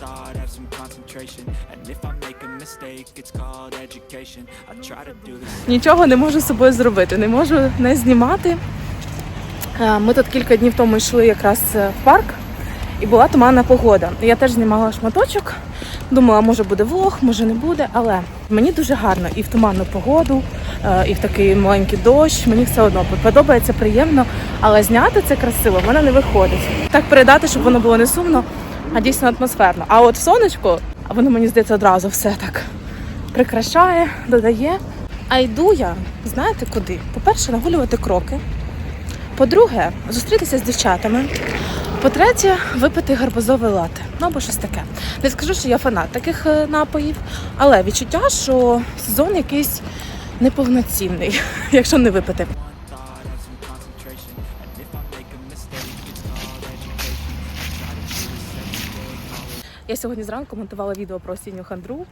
thought, have some concentration. And if I make a mistake, it's called education. I try to do the Нічого не можу з собою зробити, не можу не знімати. Е, Ми тут кілька днів тому йшли якраз е, в парк, і була туманна погода. Я теж знімала шматочок. Думала, може буде влог, може не буде, але мені дуже гарно і в туманну погоду, е, і в такий маленький дощ. Мені все одно подобається, приємно, але зняти це красиво в мене не виходить. Так передати, щоб воно було не сумно, а дійсно атмосферно. А от сонечко, воно мені здається одразу все так прикрашає, додає. А йду я, знаєте куди? По-перше, нагулювати кроки. По-друге, зустрітися з дівчатами. По-третє, випити гарбузове лате. Ну або щось таке. Не скажу, що я фанат таких е, напоїв, але відчуття, що сезон якийсь неповноцінний, якщо не випити. Я сьогодні зранку монтувала відео про осінню хандру.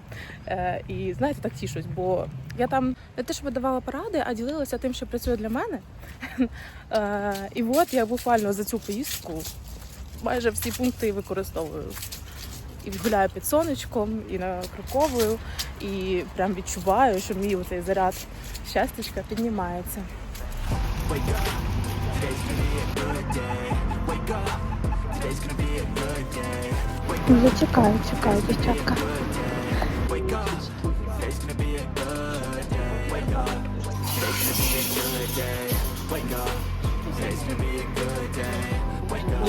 Е, і знаєте, так тішусь, бо я там не те, щоб давала поради, а ділилася тим, що працює для мене. Е, і от я буквально за цю поїздку майже всі пункти використовую. І гуляю під сонечком, і на Кроковою, і прям відчуваю, що мій цей заряд щастячка піднімається. Вже чекаю, чекаю, дівчатка.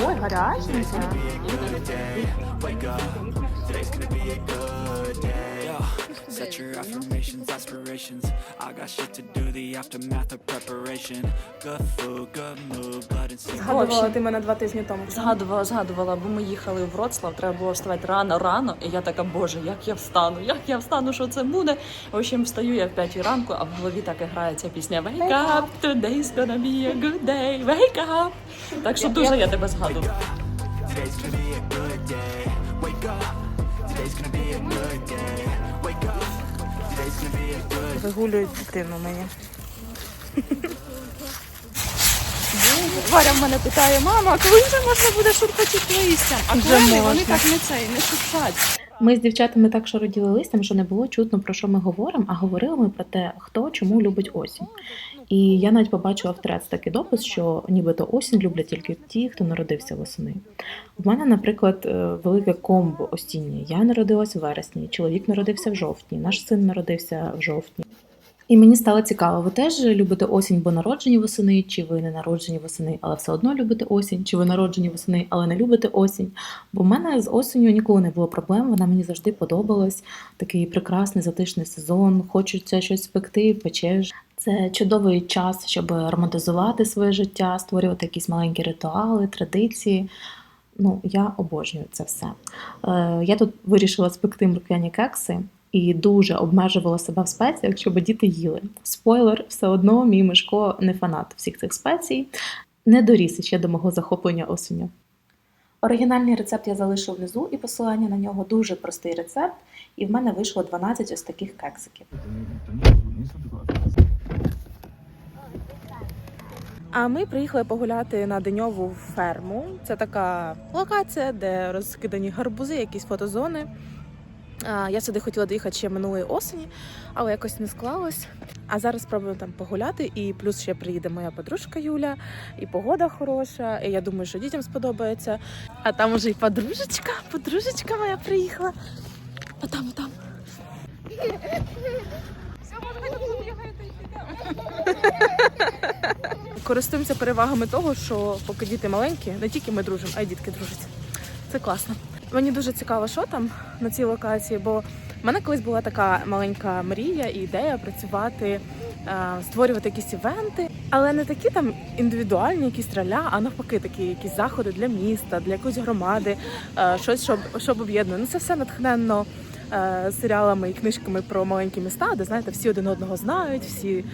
Ой, гарячниця. Set your affirmations, aspirations. I got shit to do, the aftermath of preparation. Good food, good mood, blood and. Згадувала ти мене два тижні тому. Згадувала, згадувала, бо ми їхали в Вроцлав, треба було вставати рано, рано. І я така, боже, як я встану, як я встану, що це буде. В общем, встаю я в п'ятій ранку, а в голові так і грає ця пісня Wake up, today's gonna be a good day, wake up. Так що дуже я тебе згадую. Today's gonna be a good day. Вигулюють дитину мені. Варя в мене питає, мама, коли вже можна буде шурпати листям? А клени, вони так не цей, не шуршать. Ми з дівчатами так шароділи листям, що не було чутно про що ми говоримо, а говорили ми про те, хто чому любить осінь. І я навіть побачила в трец такий допис, що нібито осінь люблять тільки ті, хто народився восени. У мене, наприклад, е, велике комбо осіннє. Я народилась в вересні, чоловік народився в жовтні, наш син народився в жовтні. І мені стало цікаво, ви теж любите осінь, бо народжені восени, чи ви не народжені восени, але все одно любите осінь, чи ви народжені восени, але не любите осінь. Бо в мене з осінню ніколи не було проблем, вона мені завжди подобалась. Такий прекрасний затишний сезон, хочеться щось спекти, печеш. Це чудовий час, щоб романтизувати своє життя, створювати якісь маленькі ритуали, традиції. Ну, я обожнюю це все. Е, я тут вирішила спекти морквяні кекси і дуже обмежувала себе в спеціях, щоб діти їли. Спойлер, все одно мій Мишко не фанат всіх цих спецій, не доріс ще до мого захоплення осінню. Оригінальний рецепт я залишу внизу і посилання на нього дуже простий рецепт, і в мене вийшло 12 ось таких кексиків. А ми приїхали погуляти на деньову ферму. Це така локація, де розкидані гарбузи, якісь фотозони. Я сюди хотіла доїхати ще минулої осені, але якось не склалось. А зараз спробуємо там погуляти. І плюс ще приїде моя подружка Юля, і погода хороша. І я думаю, що дітям сподобається. А там уже і подружечка, подружечка моя приїхала. А там, а там. Користуємося перевагами того, що поки діти маленькі, не тільки ми дружимо, а й дітки дружать. Це класно. Мені дуже цікаво, що там на цій локації, бо в мене колись була така маленька мрія і ідея працювати, е, створювати якісь івенти, але не такі там індивідуальні, якісь траля, а навпаки, такі якісь заходи для міста, для якоїсь громади, е, щось, щоб, щоб об'єднує. Ну це все натхненно е, серіалами і книжками про маленькі міста, де знаєте, всі один одного знають, всі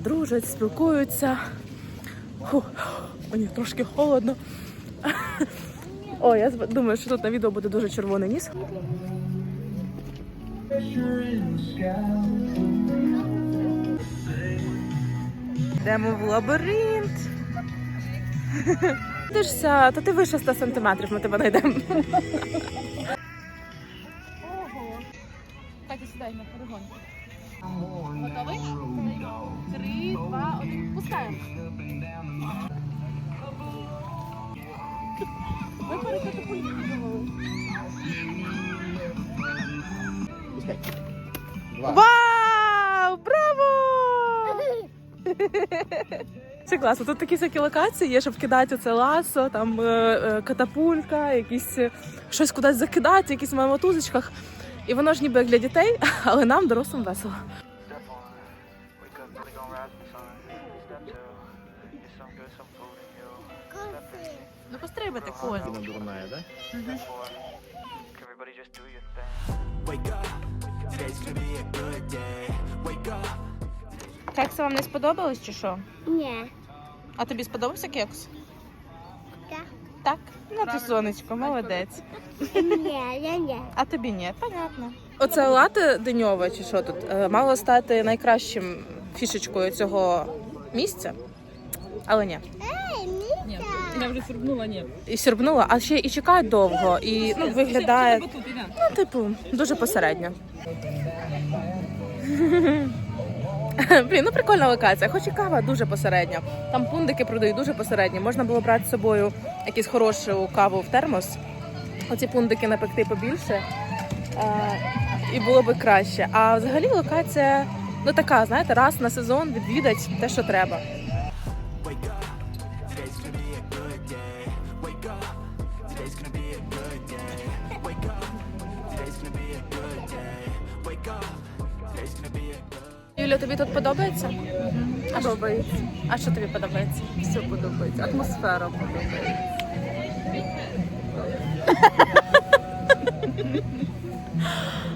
дружать, спілкуються. Фу, мені трошки холодно. О, я думаю, що тут на відео буде дуже червоний ніс. Йдемо в лабіринт. Дивишся, то ти вище 100 сантиметрів, ми тебе знайдемо. Катя, сідай на перегон. Готовий? Три, два, один. Пускаємо. Ви перекатапультували. Вау! Браво! Це класно. Тут такі всякі локації є, щоб кидати оце ласо, там е, е, катапулька, якісь е, щось кудись закидати, якісь на мотузочках. І воно ж ніби як для дітей, але нам, дорослим, весело. Step one, wake up, really gonna rise in the sun. Step two, get some good, some food Ну пострибайте, Коль. Вона дурная, да? step everybody just do your thing. Wake up, today's gonna be a good day. Wake up. Кекс вам не сподобалось чи що? Ні. А тобі сподобався кекс? Так. Так? Ну ти сонечко, молодець. Ні, я ні. А тобі ні, понятно. Оце лате деньове, чи що тут, е, мало стати найкращим фішечкою цього місця. Але ні. Я вже сорбнула, ні. І сірбнула, а ще і чекають довго, і ну, виглядає, ну, типу, дуже посередньо. Блін, ну прикольна локація, хоч і кава дуже посередня. Там пундики продають дуже посередньо. Можна було брати з собою якусь хорошу каву в термос. Оці пундики напекти побільше. І було би краще. А взагалі локація, ну така, знаєте, раз на сезон відвідать те, що треба. Юля, тобі тут подобається? Подобається. А що тобі подобається? Все подобається. Атмосфера подобається.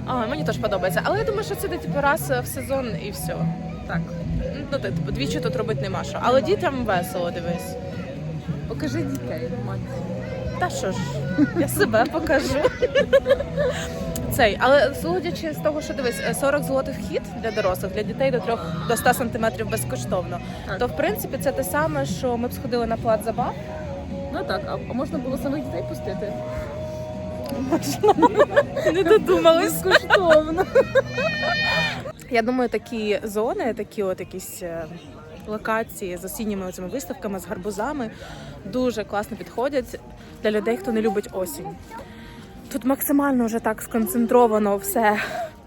А, мені теж подобається. Але я думаю, що це типу раз в сезон і все. Так. Ну, ти, типу, двічі тут робити нема що. Але дітям весело, дивись. Покажи дітей, мать. Та що ж, я себе покажу. Цей, але судячи з того, що дивись, 40 злотих вхід для дорослих, для дітей до 3 до 100 сантиметрів безкоштовно. Так. То в принципі це те саме, що ми б сходили на плат забав. Ну так, а, а можна було самих дітей пустити? Не додумались. Безкоштовно. Я думаю, такі зони, такі от якісь е, локації з осінніми цими виставками, з гарбузами дуже класно підходять для людей, хто не любить осінь. Тут максимально вже так сконцентровано все,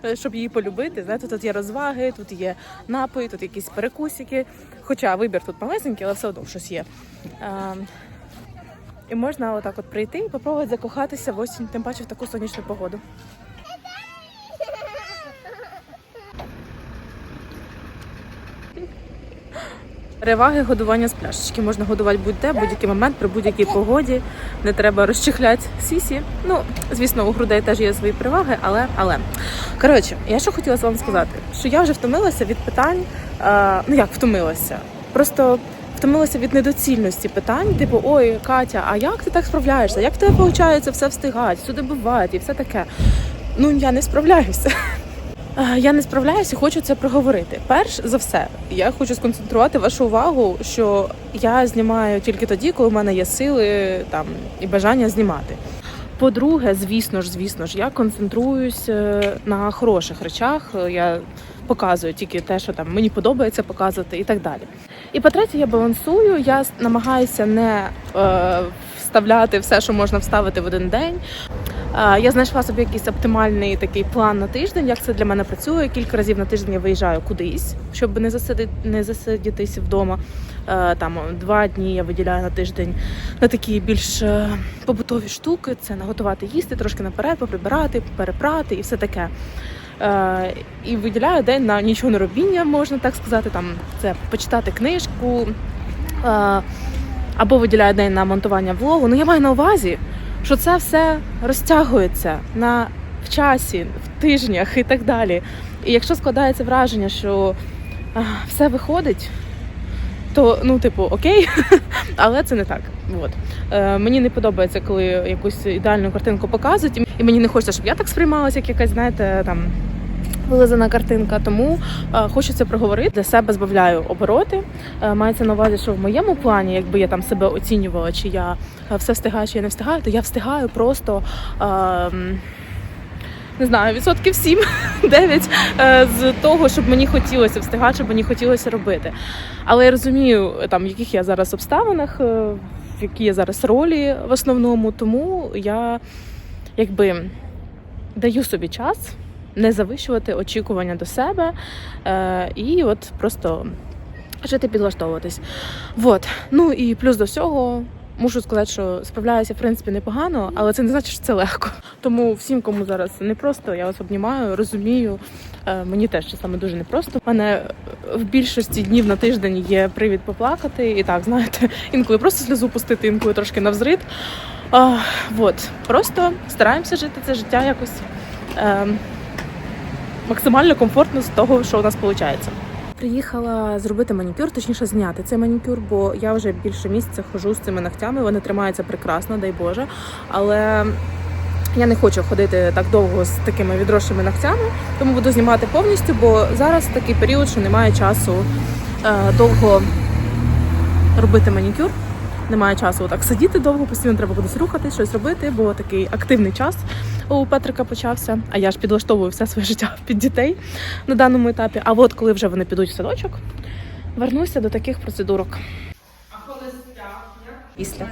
е, щоб її полюбити. Знаєте, тут є розваги, тут є напої, тут якісь перекусики. Хоча вибір тут малесенький, але все одно щось є. А, І можна отак от прийти і попробувати закохатися в осінь, тим паче в таку сонячну погоду. Переваги годування з пляшечки. Можна годувати будь-де, будь-який момент, при будь-якій погоді. Не треба розчихляти сісі. Ну, звісно, у грудей теж є свої переваги, але але. Коротше, я що хотіла вам сказати, що я вже втомилася від питань. Е, ну як втомилася? Просто втомилася від недоцільності питань, типу, ой, Катя, а як ти так справляєшся? Як в тебе виходить все встигати, сюди бувати і все таке. Ну я не справляюся. Е, Я не справляюся, хочу це проговорити. Перш за все, я хочу сконцентрувати вашу увагу, що я знімаю тільки тоді, коли в мене є сили там і бажання знімати. По-друге, звісно ж, звісно ж, я концентруюсь е, на хороших речах. Я показую тільки те, що там мені подобається показувати, і так далі. І по-третє, я балансую, я намагаюся не е, вставляти все, що можна вставити в один день. Е, Я знайшла собі якийсь оптимальний такий план на тиждень, як це для мене працює. Кілька разів на тиждень я виїжджаю кудись, щоб не засидити, не засидітися вдома. Е, Там два дні я виділяю на тиждень на такі більш е, побутові штуки. Це наготувати їсти, трошки наперед, поприбирати, перепрати і все таке. І виділяю день на нічого не робіння, можна так сказати. Там це почитати книжку. Або виділяю день на монтування влогу. Ну я маю на увазі, що це все розтягується на в часі, в тижнях і так далі. І якщо складається враження, що а, все виходить, то ну, типу, окей, але це не так. От. Е, мені не подобається, коли якусь ідеальну картинку показують, і- мені не хочеться, щоб я так сприймалася, як якась, знаєте, там. Вилизана картинка, тому е, хочу це проговорити. Для себе збавляю обороти. Е, мається на увазі, що в моєму плані, якби я там себе оцінювала, чи я е, все встигаю, чи я не встигаю, то я встигаю просто. Е, не знаю, відсотків 7-9 е, з того, щоб мені хотілося встигати, щоб мені хотілося робити. Але я розумію, там, в яких я зараз обставинах, в якій я зараз ролі в основному, тому я якби даю собі час не завищувати очікування до себе е, і от просто жити підлаштовуватись. Вот. Ну і плюс до всього. Мушу сказати, що справляюся в принципі непогано, але це не значить, що це легко. Тому всім, кому зараз непросто, я вас обнімаю, розумію. Е, Мені теж часами дуже непросто. У мене в більшості днів на тиждень є привід поплакати. І так, знаєте, інколи просто сльозу пустити, інколи трошки навзрит. А, вот. Просто стараємося жити це життя якось е, максимально комфортно з того, що у нас виходить. Приїхала зробити манікюр, точніше зняти цей манікюр, бо я вже більше місяця хожу з цими ногтями. Вони тримаються прекрасно, дай Боже. Але я не хочу ходити так довго з такими відросшими ногтями, тому буду знімати повністю, бо зараз такий період, що немає часу е, довго робити манікюр. Немає часу так сидіти довго, постійно треба кудись рухати, щось робити, бо такий активний час у Петрика почався, а я ж підлаштовую все своє життя під дітей на даному етапі. А от коли вже вони підуть в садочок, вернуся до таких процедурок. А коли після?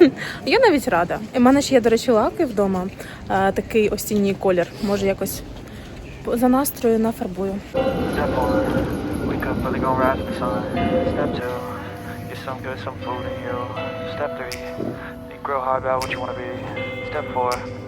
Я навіть рада. У мене ще є, до речі, лаки вдома. Е, такий осінній колір. Може якось за настрою нафарбую. Step 3. grow hard about what you want to be.